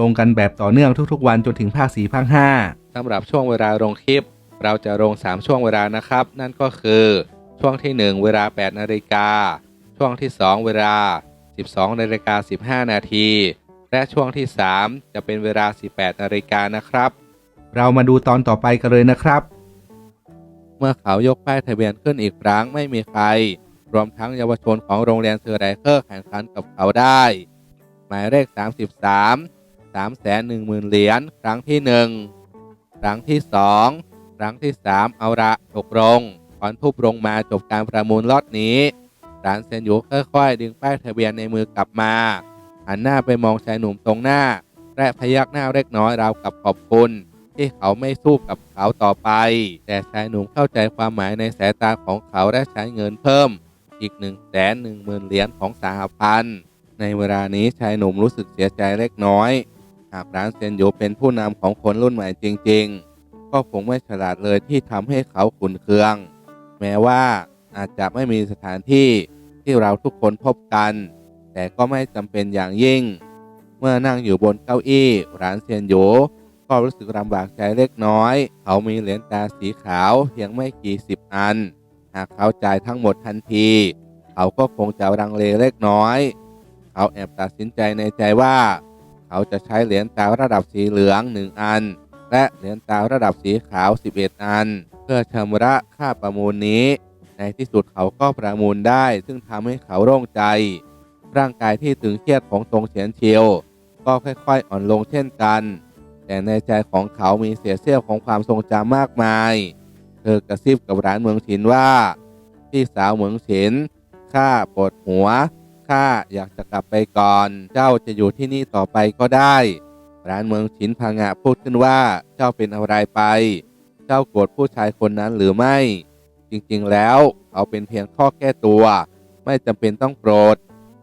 ลงกันแบบต่อเนื่องทุกๆ วันจนถึงภาค4ภาค5สำหรับช่วงเวลาลงคลิป เราจะลง 3 ช่วงเวลานะครับ นั่นก็คือช่วงที่ 1 เวลา 8 นาฬิกา ช่วงที่ 2 เวลา 12 นาฬิกา 15 นาที และช่วงที่ 3 จะเป็นเวลา 18 นาฬิกานะครับ เรามาดูตอนต่อไปกันเลยนะครับ เมื่อเขายกป้ายทะเบียนขึ้นอีกครั้งไม่มีใคร รวมทั้งเยาวชนของโรงเรียนเซอร์ไรเคอร์แข่งขันกับเขาได้ หมายเลข 33 3 1 0 0 0 0 เหรียญครั้งที่ 1 ครั้งที่ 2 ครั้งที่ 3 เอาละตกลงขอนทุบลงมาจบการประมูลล็อตนี้ร้านเซนยูค่อยๆ ดึงป้ายทะเบียนในมือกลับมาหันหน้าไปมองชายหนุ่มตรงหน้า และพยักหน้าเล็กน้อยราวกับขอบคุณ ที่เขาไม่สู้กับเขาต่อไป แต่ชายหนุ่มเข้าใจความหมายในสายตาของเขาและใช้เงินเพิ่ม อีก1นึ่งแสนหนึ่งหมื่นเหรียญของสหพันธ์ในเวลานี้ชายหนุ่มรู้สึกเสียใจเล็กน้อย หากร้านเซนโยเป็นผู้นำของคนรุ่นใหม่จริง ๆ ก็คงไม่ฉลาดเลยที่ทำให้เขาขุนเคือง แม้ว่าอาจจะไม่มีสถานที่ที่เราทุกคนพบกัน แต่ก็ไม่จำเป็นอย่างยิ่ง เมื่อนั่งอยู่บนเก้าอี้ร้านเซียนโยก็รู้สึกลำบากใจเล็กน้อย เขามีเหรียญตาสีขาวเพียงไม่กี่สิบอัน หากเขาจ่ายทั้งหมดทันที เขาก็คงจะรังเลเล็กน้อย เขาแอบตัดสินใจในใจว่า เขาจะใช้เหรียญตาระดับสีเหลืองหนึ่งอัน และเหรียญตาระดับสีขาว 11 อัน เพื่อชำระค่าประมูลนี้ ในที่สุดเขาก็ประมูลได้ ซึ่งทำให้เขาโล่งใจ ร่างกายที่ตึงเครียดของตรงเฉียนเชียว ก็ค่อยๆอ่อนลงเช่นกัน แต่ในใจของเขามีเศษเสี้ยวของความทรงจำมากมาย เธอกระซิบกับร้านเมืองฉินว่าพี่สาวเมืองฉินข้าปวดหัว ข้าอยากจะกลับไปก่อน เจ้าจะอยู่ที่นี่ต่อไปก็ได้ ร้านเมืองฉินพังะพูดขึ้นว่าเจ้าเป็นอะไรไป เจ้าโกรธผู้ชายคนนั้นหรือไม่ จริงๆแล้วเขาเป็นเพียงข้อแก้ตัว ไม่จำเป็นต้องโกรธ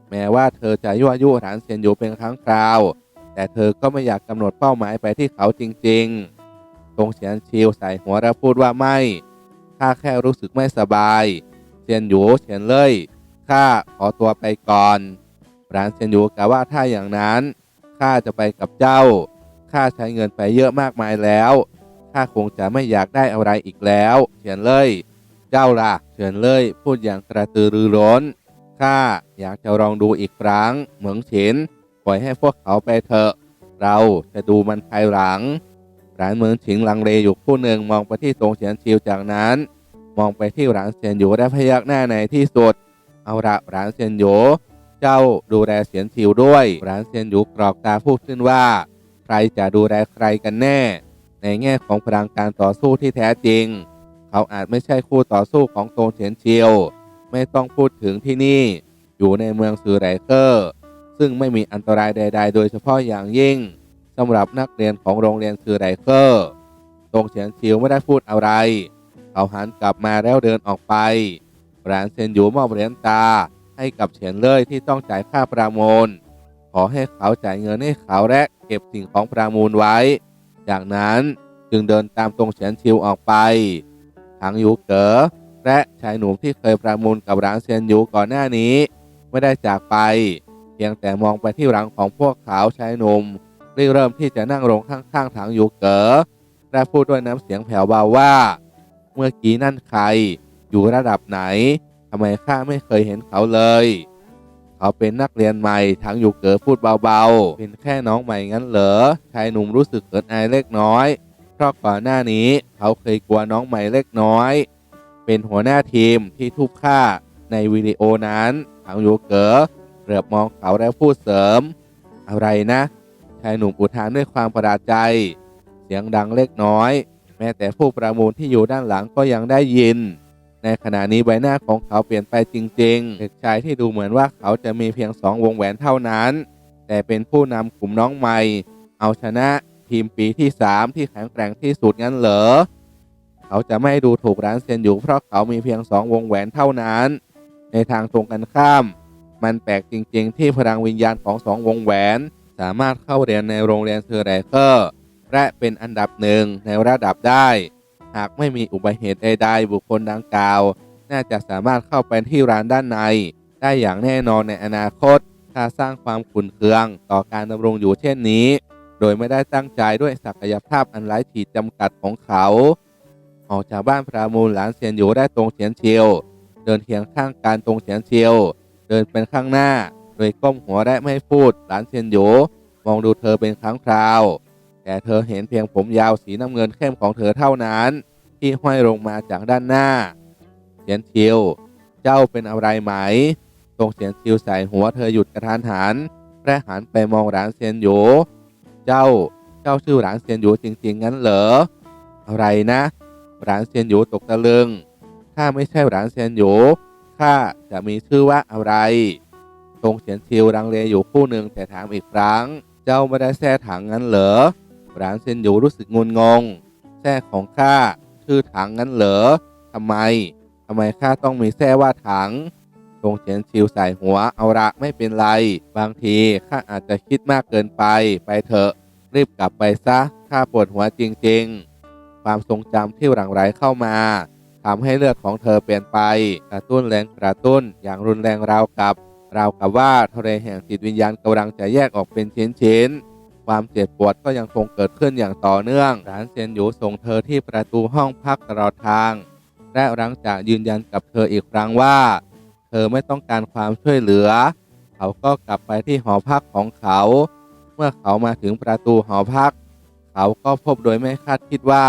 แม้ว่าเธอจะยั่วยุร้านเซียนอยู่เป็นครั้งคราว แต่เธอก็ไม่อยากกำหนดเป้าหมายไปที่เขาจริงๆตรงเฉียนชิวใส่หัวและพูดว่าไม่ข้าแค่รู้สึกไม่สบายเซียนหยูเฉียนเล่ย ข้าขอตัวไปก่อนรานเซียนยูกล่าวว่าถ้าอย่างนั้นข้าจะไปกับเจ้าข้าใช้เงินไปเยอะมากมายแล้วข้าคงจะไม่อยากได้อะไรอีกแล้วเฉียนเล่ยเจ้าล่ะเฉียนเล่ยพูดอย่างกระตือรือร้นข้าอยากจะลองดูอีกครั้ง เหมืองฉินปล่อยให้พวกเขาไปเถอะ เราจะดูมันภายหลังร้านเมืองฉิงลังเลอยู่ผู้หนึ่งมองไปที่ตรงเฉียนชิวจากนั้น มองไปที่ร้านเซียนหยูและพยักหน้าในที่สุด เอาละร้านเซียนหยูเจ้าดูแลเสียนชิวด้วย ร้านเซียนหยูกรอกตาพูดขึ้นว่า ใครจะดูแลใครกันแน่ ในแง่ของพลังการต่อสู้ที่แท้จริง เขาอาจไม่ใช่คู่ต่อสู้ของตงเฉียนเชิวไม่ต้องพูดถึงที่นี่ อยู่ในเมืองซือไรเกอร์ ซึ่งไม่มีอันตรายใด ๆ โดยเฉพาะอย่างยิ่งสำหรับนักเรียนของโรงเรียนซือไรเกอร์ตงเฉียนชิวไม่ได้พูดอะไร เขาหันกลับมาแล้วเดินออกไป ร้านเซนหยูมอบเหรียญตา ให้กับเฉียนเล่ยที่ต้องจ่ายค่าประมูล ขอให้เขาจ่ายเงินให้เขาและเก็บสิ่งของประมูลไว้ จากนั้นจึงเดินตามตรงเฉียนชิวออกไปทางหยูเก๋อและชายหนุ่มที่เคยประมูลกับร้านเซียนหยูก่อนหน้านี้ ไม่ได้จากไป เพียงแต่มองไปที่หลังของพวกเขาชายหนุ่มรีเริ่มที่จะนั่งลงข้างๆทางหยูเก๋อและพูดด้วยน้ำเสียงแผ่วเบาว่า เมื่อกี้นั่นใคร อยู่ระดับไหนทำไมข้าไม่เคยเห็นเขาเลย เขาเป็นนักเรียนใหม่ทางอยู่เก๋อพูดเบาๆ เป็นแค่น้องใหม่งั้นเหรอ ชายหนุ่มรู้สึกเขินอายเล็กน้อย เพราะก่อนหน้านี้เขาเคยกลัวน้องใหม่เล็กน้อย เป็นหัวหน้าทีมที่ทุบฆ่าในวิดีโอนั้นทางอยู่เก๋เหลือบมองเขาแล้วพูดเสริม อะไรนะ ชายหนุ่มอุทานด้วยความประหลาดใจ เสียงดังเล็กน้อย แม้แต่ผู้ประมูลที่อยู่ด้านหลังก็ยังได้ยิน ในขณะนี้ใบหน้าของเขาเปลี่ยนไปจริงๆ เด็กชายที่ดูเหมือนว่าเขาจะมีเพียงสองวงแหวนเท่านั้น แต่เป็นผู้นำกลุ่มน้องใหม่ เอาชนะทีมปีที่ 3 ที่แข็งแกร่งที่สุดงั้นเหรอ เขาจะไม่ดูถูกร้านเซียนอยู่เพราะเขามีเพียงสองวงแหวนเท่านั้น ในทางตรงกันข้าม มันแปลกจริงๆ ที่พลังวิญญาณของสองวงแหวน สามารถเข้าเรียนในโรงเรียนเซอร์ไรเกอร์และเป็นอันดับหนึ่งในระดับได้ หากไม่มีอุบัติเหตุใดๆบุคคลดังกล่าว น่าจะสามารถเข้าไปที่ร้านด้านใน ได้อย่างแน่นอนในอนาคต ถ้าสร้างความขุ่นเคือง ต่อการดำรงอยู่เช่นนี้ โดยไม่ได้ตั้งใจด้วยศักยภาพอันไร้ขีดจำกัดของเขา ออกจากบ้านพระมูลหลานเซียนอยู่ได้ตรงเฉียนเชียว เดินเคียงข้างการตรงเฉียนเชียว เดินเป็นข้างหน้า โดยก้มหัวและไม่พูดหลานเซียนอยู่มองดูเธอเป็นครั้งคราว แต่เธอเห็นเพียงผมยาวสีน้ำเงินเข้มของเธอเท่านั้น ที่ห้อยลงมาจากด้านหน้า เฉียนเชียวเจ้าเป็นอะไรไหมตรงเฉียนเชียวใส่หัวเธอหยุดกระทันหันและหันไปมองหลานเซียนอยู่เจ้าเจ้าชื่อหลานเซียนอยู่จริง ๆ งั้นเหรออะไรนะหลานเซียนอยู่ตกตะลึงถ้าไม่ใช่หลานเซียนอยู่ข้าจะมีชื่อว่าอะไรตรงเฉียนชิวรังเลอยู่คู่หนึ่งแต่ถามอีกครั้ง เจ้าไม่ได้แท้ถังงั้นเหรอ หลานเซนยูรู้สึกงุนงง แท้ของข้าชื่อถังงั้นเหรอทำไมทำไมข้าต้องมีแท้ว่าถังตรงเฉียนชิวใส่หัวเอาละไม่เป็นไร บางทีข้าอาจจะคิดมากเกินไปไปเถอะ รีบกลับไปซะข้าปวดหัวจริง ๆ ความทรงจำที่หลั่งไหลเข้ามาทำให้เลือดของเธอเปลี่ยนไปกระตุ้นแรงกระตุ้นอย่างรุนแรงราวกับ ราวกับว่าทะเลแห่งจิตวิญญาณกำลังจะแยกออกเป็นชิ้นๆ ความเจ็บปวดก็ยังคงเกิดขึ้นอย่างต่อเนื่องร้านเซียนหยูส่งเธอที่ประตูห้องพักตลอดทาง และหลังจากยืนยันกับเธออีกครั้งว่า เธอไม่ต้องการความช่วยเหลือ เขาก็กลับไปที่หอพักของเขา เมื่อเขามาถึงประตูหอพัก เขาก็พบโดยไม่คาดคิดว่า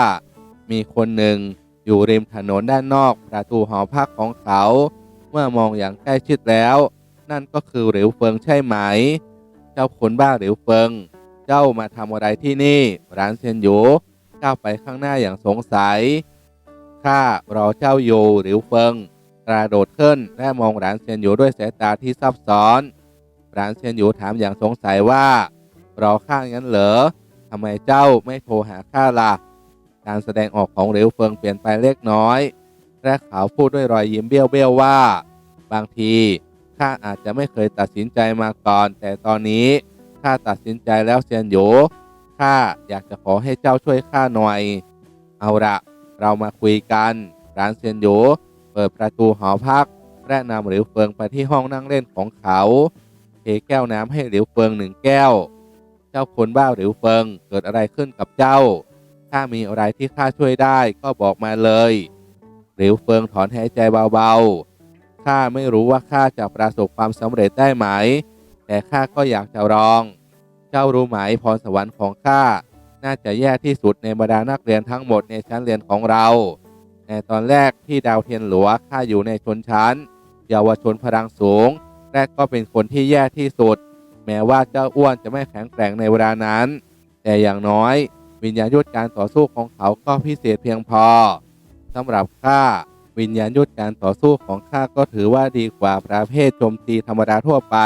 มีคนหนึ่งอยู่ริมถนนด้านนอกประตูหอพักของเขา เมื่อมองอย่างใกล้ชิดแล้ว นั่นก็คือหลิวเฟิงใช่ไหม เจ้าคนบ้าหลิวเฟิง เจ้ามาทำอะไรที่นี่ ร้านเซียนหยูก้าไปข้างหน้าอย่างสงสัย ข้ารอเจ้าอยู่หลิวเฟิงกระโดดขึ้นและมองหลานเซียนหยูด้วยสายตาที่ซับซ้อนหลานเซียนหยูถามอย่างสงสัยว่า รอข้างั้นเหรอทำไมเจ้าไม่โทรหาข้าล่ะ การแสดงออกของเหลวเฟิงเปลี่ยนไปเล็กน้อยและเขาพูดด้วยรอยยิ้มเบี้ยวๆว่า บางทีข้าอาจจะไม่เคยตัดสินใจมาก่อน แต่ตอนนี้ ข้าตัดสินใจแล้วเซียนหยูข้าอยากจะขอให้เจ้าช่วยข้าหน่อย เอาละเรามาคุยกัน ร้านเซียนหยูเปิดประตูหอพัก และนำหลิวเฟิงไปที่ห้องนั่งเล่นของเขาเทแก้วน้ำให้หลิวเฟิงหนึ่งแก้ว เจ้าคนบ้าหลิวเฟิงเกิดอะไรขึ้นกับเจ้า ถ้ามีอะไรที่ข้าช่วยได้ก็บอกมาเลยหลิวเฟิงถอนหายใจเบาๆข้าไม่รู้ว่าข้าจะประสบความสำเร็จได้ไหม แต่ข้าก็อยากจะลอง เจ้ารู้ไหมพรสวรรค์ของข้าน่าจะแย่ที่สุดในบรรดานักเรียนทั้งหมดในชั้นเรียนของเรา ในตอนแรกที่ดาวเทียนหลัวข้าอยู่ในชนชั้น เยาวชนพลังสูง และก็เป็นคนที่แย่ที่สุด แม้ว่าเจ้าอ้วนจะไม่แข็งแกร่งในเวลานั้น แต่อย่างน้อย วิญญาณยุทธการต่อสู้ของเขาก็พิเศษเพียงพอสำหรับข้าวิญญาณยุทธการต่อสู้ของข้าก็ถือว่าดีกว่าประเภทโจมตีธรรมดาทั่วไป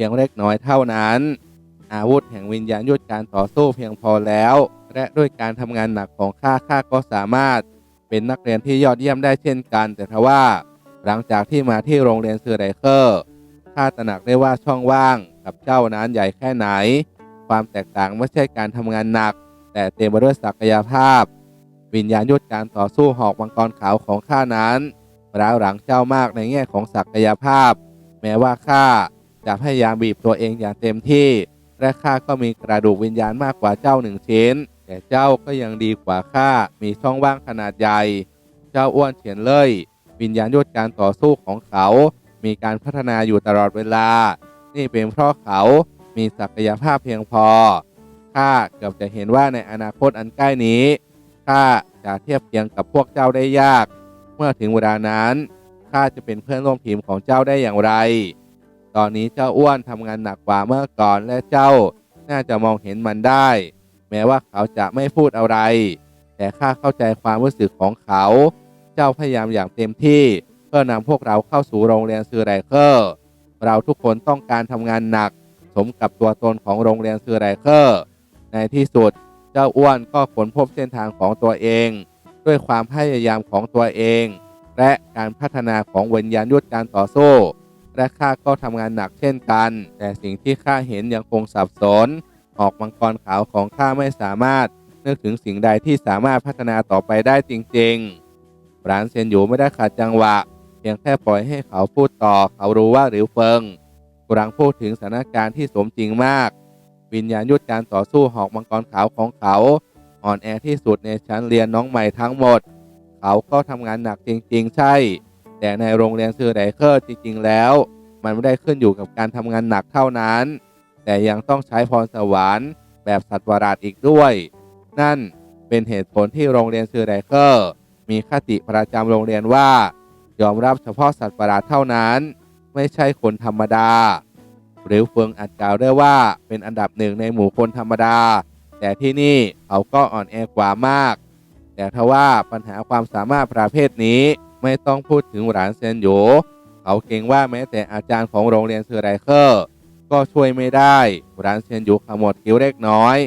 พียงเล็กน้อยเท่านั้น อาวุธแห่งวิญญาณยุทธการต่อสู้เพียงพอแล้ว และด้วยการทำงานหนักของข้าข้าก็สามารถ เป็นนักเรียนที่ยอดเยี่ยมได้เช่นกัน แต่ทว่า หลังจากที่มาที่โรงเรียนซือไรเคอร์ข้าตระหนักได้ว่าช่องว่างกับเจ้านั้นใหญ่แค่ไหน ความแตกต่างไม่ใช่การทำงานหนัก แต่เต็มไปด้วยศักยภาพ วิญญาณยุทธการต่อสู้หอกมังกรขาวของข้านั้นร้าวหลังเจ้ามากในแง่ของศักยภาพ แม้ว่าข้า จะพยายามบีบตัวเองอย่างเต็มที่ และข้าก็มีกระดูกวิญญาณมากกว่าเจ้าหนึ่งชิ้น แต่เจ้าก็ยังดีกว่าข้ามีช่องว่างขนาดใหญ่ เจ้าอ้วนเฉียนเลย วิญญาณยุทธการต่อสู้ของเขา มีการพัฒนาอยู่ตลอดเวลา นี่เป็นเพราะเขามีศักยภาพเพียงพอข้าเกือบจะเห็นว่าในอนาคตอันใกล้นี้ข้าจะเทียบเคียงกับพวกเจ้าได้ยาก เมื่อถึงเวลานั้นข้าจะเป็นเพื่อนร่วมทีมของเจ้าได้อย่างไร ตอนนี้เจ้าอ้วนทำงานหนักกว่าเมื่อก่อนและเจ้าน่าจะมองเห็นมันได้ แม้ว่าเขาจะไม่พูดอะไร แต่ข้าเข้าใจความรู้สึกของเขา เจ้าพยายามอย่างเต็มที่ เพื่อนำพวกเราเข้าสู่โรงเรียนซือไรเคอร์เราทุกคนต้องการทำงานหนัก สมกับตัวตนของโรงเรียนซือไรเคอร์ในที่สุด เจ้าอ้วนก็ค้นพบเส้นทางของตัวเอง ด้วยความพยายามของตัวเอง และการพัฒนาของวิญญาณยุทธการต่อสู้ และข้าก็ทำงานหนักเช่นกัน แต่สิ่งที่ข้าเห็นยังคงสับสน ออกมังกรขาวของข้าไม่สามารถนึกถึงสิ่งใดที่สามารถพัฒนาต่อไปได้จริงๆหลานเซียนอยู่ไม่ได้ขัดจังหวะ เพียงแค่ปล่อยให้เขาพูดต่อ เขารู้ว่าหลิวเฟิงกำลังพูดถึงสถานการณ์ที่สมจริงมาก วิญญาณยุทธการต่อสู้หอกมังกรขาวของเขา อ่อนแอที่สุดในชั้นเรียนน้องใหม่ทั้งหมด เขาก็ทำงานหนักจริง ๆ ใช่ แต่ในโรงเรียนซือไดเคอร์จริงๆแล้ว มันไม่ได้ขึ้นอยู่กับการทำงานหนักเท่านั้น แต่ยังต้องใช้พรสวรรค์แบบสัตว์ประหลาดอีกด้วย นั่นเป็นเหตุผลที่โรงเรียนซือไดเคอร์มีคติประจำโรงเรียนว่า ยอมรับเฉพาะสัตว์ประหลาดเท่านั้น ไม่ใช่คนธรรมดา หรือเฟิงอาจกล่าวได้ว่าเป็นอันดับหนึ่งในหมู่คนธรรมดา แต่ที่นี่เขาก็อ่อนแอกว่ามาก แต่ทว่าปัญหาความสามารถประเภทนี้ ไม่ต้องพูดถึงหลานเซนโยเขาเกรงว่าแม้แต่อาจารย์ของโรงเรียนเซอร์ไรเคอร์ ก็ช่วยไม่ได้หลานเซนโยขมวดคิ้วเล็กน้อย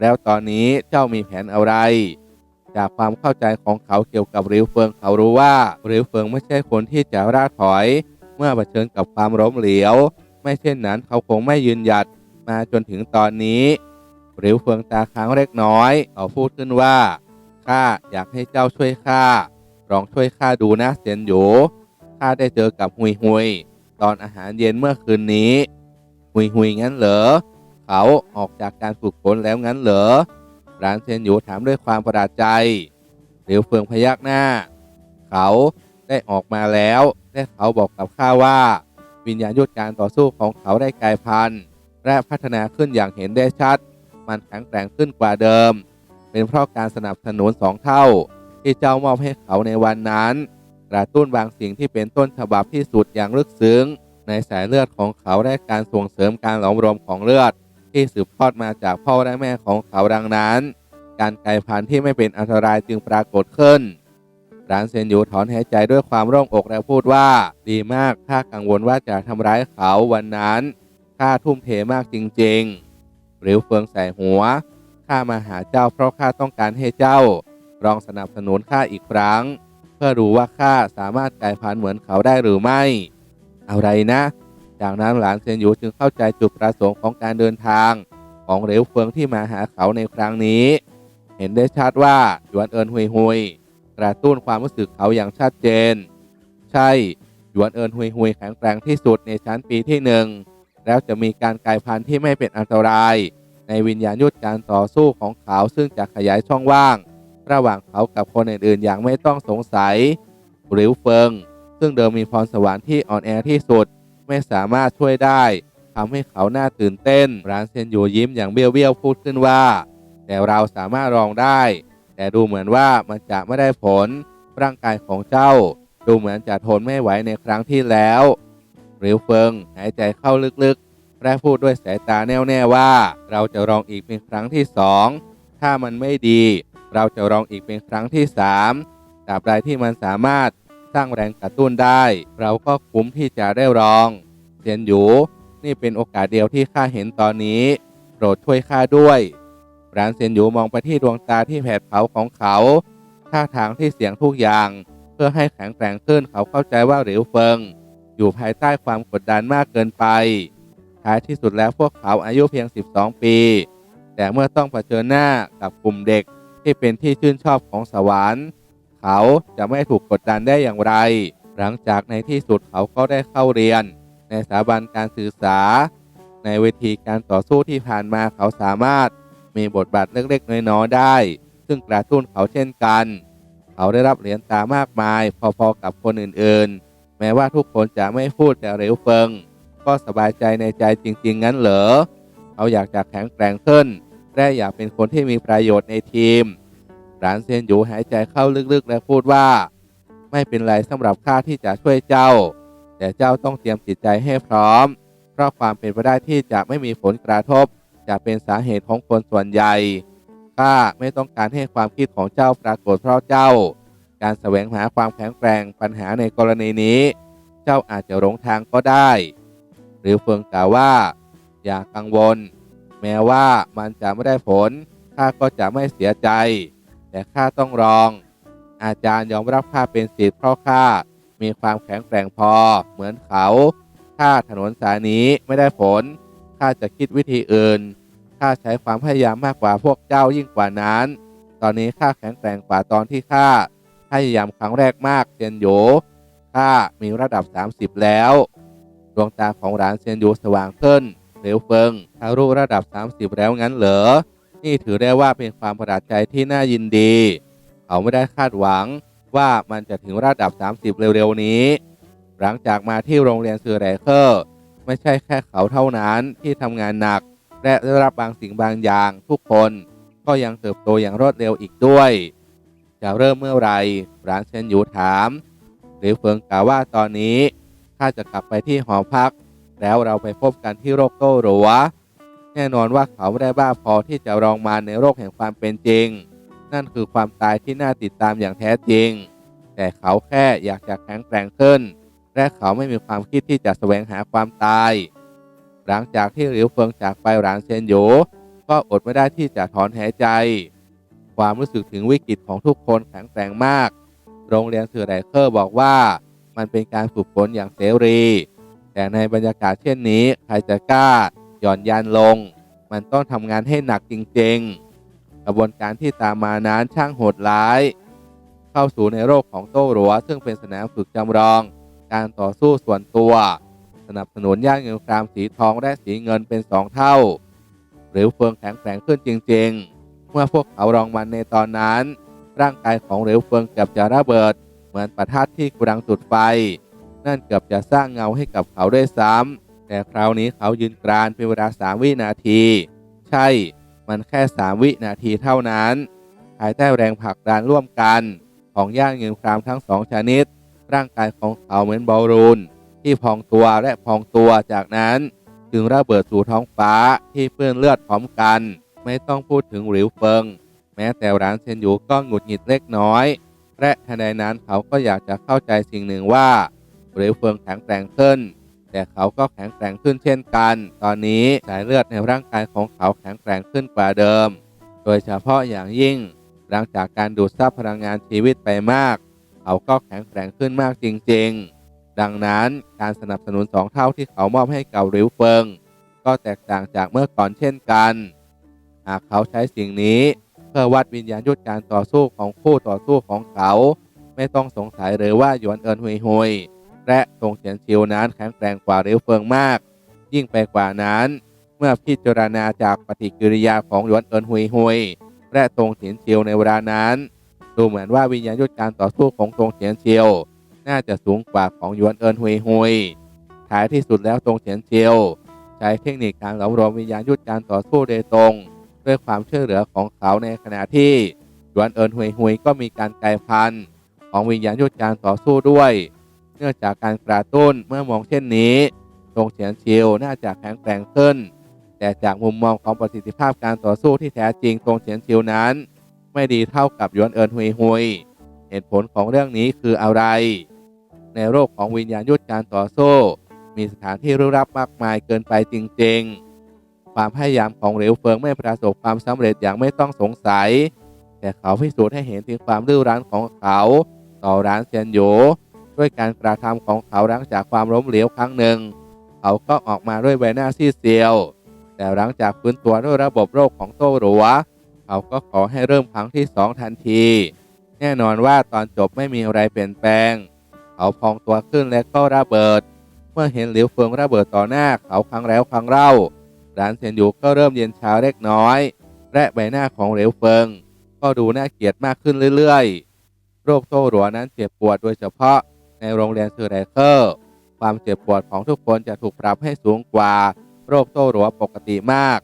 แล้วตอนนี้เจ้ามีแผนอะไร จากความเข้าใจของเขาเกี่ยวกับริวเฟิงเขารู้ว่าริวเฟิงไม่ใช่คนที่จะร่าถอย เมื่อเผชิญกับความล้มเหลวไม่เช่นนั้นเขาคงไม่ยืนหยัดมาจนถึงตอนนี้ริวเฟิงตาค้างเล็กน้อยเขาพูดขึ้นว่าข้าอยากให้เจ้าช่วยข้า ลองช่วยข้าดูนะเซียนโหยข้าได้เจอกับหุยหุยตอนอาหารเย็นเมื่อคืนนี้ หุยหุยงั้นเหรอ เขาออกจากการฝึกฝนแล้วงั้นเหรอร้านเซียนหยูถามด้วยความประหลาดใจเหลิวเฟิงพยักหน้า เขาได้ออกมาแล้วและเขาบอกกับข้าว่า วิญญาณยุทธการต่อสู้ของเขาได้กลายพันธุ์ และพัฒนาขึ้นอย่างเห็นได้ชัด มันแข็งแกร่งขึ้นกว่าเดิม เป็นเพราะการสนับสนุนสองเท่า ที่เจ้ามอบให้เขาในวันนั้น กระตุ้นบางสิ่งที่เป็นต้นฉบับที่สุดอย่างลึกซึ้ง ในสายเลือดของเขาและการส่งเสริมการหลอมรวมของเลือด ที่สืบทอดมาจากพ่อและแม่ของเขาดังนั้น การกลายพันธุ์ที่ไม่เป็นอันตรายจึงปรากฏขึ้นร้านเซนยูถอนหายใจด้วยความโล่งอกและพูดว่า ดีมากข้ากังวลว่าจะทำร้ายเขาวันนั้นข้าทุ่มเทมากจริงๆหริวเฟิงใส่หัวข้ามาหาเจ้าเพราะข้าต้องการให้เจ้า ลองสนับสนุนข้าอีกครั้ง เพื่อรู้ว่าข้าสามารถกลายพันธุ์เหมือนเขาได้หรือไม่อะไรนะ จากนั้นหลานเซียนหยูจึงเข้าใจจุดประสงค์ของการเดินทาง ของเหลวเฟิงที่มาหาเขาในครั้งนี้ เห็นได้ชัดว่าหยวนเอินหุยหุยกระตุ้นความรู้สึกเขาอย่างชัดเจน ใช่หยวนเอินหุยหุยแข็งแกร่งที่สุดในชั้นปีที่หนึ่งแล้วจะมีการกลายพันธุ์ที่ไม่เป็นอันตราย ในวิญญาณยุทธการต่อสู้ของเขาซึ่งจะขยายช่องว่าง ระหว่างเขากับคนอื่นๆอย่างไม่ต้องสงสัยหลิวเฟิง ซึ่งเดิมมีพรสวรรค์ที่อ่อนแอที่สุด ไม่สามารถช่วยได้ทำให้เขาน่าตื่นเต้น ร้านเซนยูยิ้มอย่างเบี้ยวๆพูดขึ้นว่า แต่เราสามารถลองได้ แต่ดูเหมือนว่ามันจะไม่ได้ผล ร่างกายของเจ้า ดูเหมือนจะทนไม่ไหวในครั้งที่แล้วหลิวเฟิงหายใจเข้าลึกๆ และพูดด้วยสายตาแน่วแน่ว่า เราจะลองอีกเป็นครั้งที่สอง ถ้ามันไม่ดี เราจะลองอีกเป็นครั้งที่สามตราบใดที่มันสามารถสร้างแรงกระตุ้นได้ เราก็คุ้มที่จะได้ลองเซียนหยูนี่เป็นโอกาสเดียวที่ข้าเห็นตอนนี้ โปรดช่วยข้าด้วยรานเซียนหยูมองไปที่ดวงตาที่แผดเผาของเขาท่าทางที่เสียงทุกอย่าง เพื่อให้แข็งแกร่งขึ้นเขาเข้าใจว่าหลิวเฟิง อยู่ภายใต้ความกดดันมากเกินไปท้ายที่สุดแล้วพวกเขาอายุเพียง 12 ปี แต่เมื่อต้องเผชิญหน้ากับกลุ่มเด็ก ที่เป็นที่ชื่นชอบของสวรรค์ เขาจะไม่ถูกกดดันได้อย่างไร หลังจากในที่สุดเขาก็ได้เข้าเรียน ในสถาบันการศึกษา ในเวทีการต่อสู้ที่ผ่านมาเขาสามารถมีบทบาทเล็กๆน้อยๆได้ ซึ่งกระตุ้นเขาเช่นกัน เขาได้รับเหรียญตามากมาย พอๆกับคนอื่นๆ แม้ว่าทุกคนจะไม่พูดแต่เร็วเฟิง ก็สบายใจในใจจริง ๆ งั้นเหรอ เขาอยากจะแข็งแกร่งขึ้น และอยากเป็นคนที่มีประโยชน์ในทีมหลานเซียนหยูหายใจเข้าลึกๆ และพูดว่า ไม่เป็นไรสำหรับข้าที่จะช่วยเจ้า แต่เจ้าต้องเตรียมจิตใจให้พร้อม เพราะความเป็นไปได้ที่จะไม่มีผลกระทบ จะเป็นสาเหตุของคนส่วนใหญ่ข้าไม่ต้องการให้ความคิดของเจ้าปรากฏเพราะเจ้า การแสวงหาความแข็งแกร่งปัญหาในกรณีนี้ เจ้าอาจจะหลงทางก็ได้ หรือเฟิงกล่าวว่า อย่ากังวล แม้ว่ามันจะไม่ได้ผลข้าก็จะไม่เสียใจ แต่ข้าต้องลอง อาจารย์ยอมรับข้าเป็นศิษย์เพราะข้ามีความแข็งแกร่งพอเหมือนเขา ถ้าถนนสายนี้ไม่ได้ผลข้าจะคิดวิธีอื่นข้าใช้ความพยายามมากกว่าพวกเจ้ายิ่งกว่านั้น ตอนนี้ข้าแข็งแกร่งกว่าตอนที่ข้าพยายามครั้งแรกมากเซียนโยข้ามีระดับ 30 แล้ว ดวงตาของหลานเซียนโยสว่างขึ้น เร็วเฟิงทารู้ระดับ 30 แล้วงั้นเหรอ นี่ถือได้ว่าเป็นความประหลาดใจที่น่ายินดี เขาไม่ได้คาดหวังว่ามันจะถึงระดับ 30 เร็วๆนี้ หลังจากมาที่โรงเรียนซือแรเคอร์ไม่ใช่แค่เขาเท่านั้นที่ทำงานหนัก และได้รับบางสิ่งบางอย่างทุกคนก็ยังเติบโตอย่างรวดเร็วอีกด้วย จะเริ่มเมื่อไหรร้านเชนยูถามหรือเฟิงกล่าวว่าตอนนี้ข้าจะกลับไปที่หอพัก แล้วเราไปพบกันที่โรคโต้หรัวแน่นอนว่าเขาไม่ได้บ้าพอที่จะรองมาในโรคแห่งความเป็นจริง นั่นคือความตายที่น่าติดตามอย่างแท้จริง แต่เขาแค่อยากจะแข็งแกร่งขึ้น และเขาไม่มีความคิดที่จะแสวงหาความตาย หลังจากที่หลิวเฟิงจากไปหลานเซนโยก็อดไม่ได้ที่จะถอนหายใจ ความรู้สึกถึงวิกฤตของทุกคนแข็งแกร่งมาก โรงเรียนสื่อไดเคอร์บอกว่ามันเป็นการฝึกฝนอย่างเสรี แต่ในบรรยากาศเช่นนี้ใครจะกล้าหย่อนยานลง มันต้องทำงานให้หนักจริงๆ กระบวนการที่ตามมานั้นช่างโหดร้าย เข้าสู่ในโรคของโต้หรัวซึ่งเป็นสนามฝึกจำลอง การต่อสู้ส่วนตัว สนับสนุนย่านเงินครามสีทองและสีเงินเป็นสองเท่า หรือเฟืองแข็งแกร่งขึ้นจริง ๆ เมื่อพวกเขารองมันในตอนนั้น ร่างกายของเหลวเฟืองเกือบจะระเบิด เหมือนประทัดที่กำลังจุดไฟ นั่นเกือบจะสร้างเงาให้กับเขาด้วยซ้ำแต่คราวนี้เขายืนกรานเป็นเวลาสามวินาที ใช่ มันแค่สามวินาทีเท่านั้นภายใต้แรงผลักดันร่วมกัน ของย่านเงินครามทั้งสองชนิด ร่างกายของเขาเหมือนบอลลูนที่พองตัวและพองตัวจากนั้น จึงระเบิดสู่ท้องฟ้าที่เปื้อนเลือดพร้อมกัน ไม่ต้องพูดถึงหลิวเฟิง แม้แต่ร้านเซนยูก็หงุดหงิดเล็กน้อย และทันใดนั้นเขาก็อยากจะเข้าใจสิ่งหนึ่งว่า หลิวเฟิงแข็งแกร่งขึ้น แต่เขาก็แข็งแกร่งขึ้นเช่นกัน ตอนนี้สายเลือดในร่างกายของเขาแข็งแกร่งขึ้นกว่าเดิม โดยเฉพาะอย่างยิ่ง หลังจากการดูดซับพลังงานชีวิตไปมาก เขาก็แข็งแกร่งขึ้นมากจริง ๆ ดังนั้นการสนับสนุนสองเท่าที่เขามอบให้กับริวเฟิง ก็แตกต่างจากเมื่อก่อนเช่นกัน หากเขาใช้สิ่งนี้เพื่อวัดวิญญาณยุทธการต่อสู้ของคู่ต่อสู้ของเขา ไม่ต้องสงสัยเลยว่าหยวนเอินหุยหุย และตงเฉียนชิวนั้นแข็งแกร่งกว่าเริวเฟิงมาก ยิ่งไปกว่านั้น เมื่อพิจารณาจากปฏิกิริยาของหยวนเอินหุยหุยและตงเฉียนชิวในเวลานั้น ดูเหมือนว่าวิญญาณยุทธการต่อสู้ของตงเฉียนชิวน่าจะสูงกว่าของหยวนเอินหุยหุยท้ายที่สุดแล้วตงเฉียนชิวใช้เทคนิคการหลอมรวมวิญญาณยุทธการต่อสู้โดยตรงด้วยความช่วยเหลือของเขาในขณะที่หยวนเอินหุยหุยก็มีการกลายพันธุ์ของวิญญาณยุทธการต่อสู้ด้วย เนื่องจากการกระตุ้นเมื่อมองเช่นนี้ตงเฉียนชิวน่าจะแข็งแกร่งขึ้น แต่จากมุมมองของประสิทธิภาพการต่อสู้ที่แท้จริงตงเฉียนชิวนั้น ไม่ดีเท่ากับยวนเอินหุยหุยเหตุผลของเรื่องนี้คืออะไร ในโลกของวิญญาณยุทธการต่อสู้ มีสถานที่ลึกลับมากมายเกินไปจริง ๆ ความพยายามของเหลวเฟิงไม่ประสบความสำเร็จอย่างไม่ต้องสงสัย แต่เขาพิสูจน์ให้เห็นถึงความดื้อรั้นของเขา ต่อร้านเซียนโย ด้วยการกระทำของเขาหลังจากความล้มเหลวครั้งหนึ่ง เขาก็ออกมาด้วยใบหน้าซีดเซียว แต่หลังจากฟื้นตัวด้วยระบบโรคของโต้หรัว เขาก็ขอให้เริ่มครั้งที่สองทันที แน่นอนว่าตอนจบไม่มีอะไรเปลี่ยนแปลง เขาพองตัวขึ้นและก็ระเบิด เมื่อเห็นหลิวเฟิงระเบิดต่อหน้าเขาครั้งแล้วครั้งเล่าหลานเซียนหยูก็เริ่มเย็นชาเล็กน้อย และใบหน้าของเหลวเฟิง ก็ดูน่าเกลียดมากขึ้นเรื่อยๆ โรคโต้หรัวนั้นเจ็บปวดโดยเฉพาะ ในโรงเรียนซือไรเคอร์ความเจ็บปวดของทุกคนจะถูกปรับให้สูงกว่าโรคโต้หรัวปกติมาก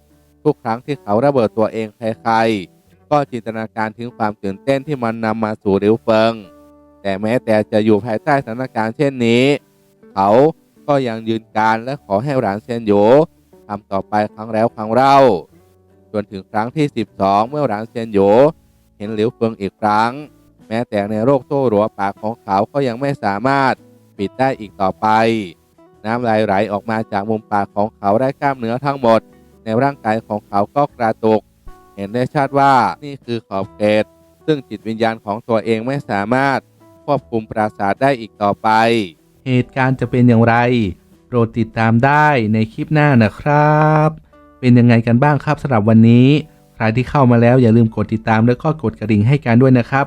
ทุกครั้งที่เขาระเบิดตัวเองใครๆ ก็จินตนาการถึงความตื่นเต้นที่มันนำมาสู่หลิวเฟิง แต่แม้แต่จะอยู่ภายใต้สถานการณ์เช่นนี้ เขาก็ยังยืนการและขอให้หลานเซียนโยทำต่อไปครั้งแล้วครั้งเล่าจนถึงครั้งที่ 12 เมื่อหลานเซียนโยเห็นหลิวเฟิงอีกครั้ง แม้แต่ในโรคโต้หรัวปากของเขาก็ยังไม่สามารถปิดได้อีกต่อไป น้ำลายไหลออกมาจากมุมปากของเขาได้กล้ามเนื้อทั้งหมด ในร่างกายของเขาก็กระตุก เห็นได้ชัดว่านี่คือขอบเขตซึ่งจิตวิญญาณของตัวเองไม่สามารถควบคุมปราสาทได้อีกต่อไป เหตุการณ์จะเป็นอย่างไรโปรดติดตามได้ในคลิปหน้านะครับ เป็นยังไงกันบ้างครับสำหรับวันนี้ ใครที่เข้ามาแล้วอย่าลืมกดติดตามแล้วก็กดกระดิ่งให้กันด้วยนะครับ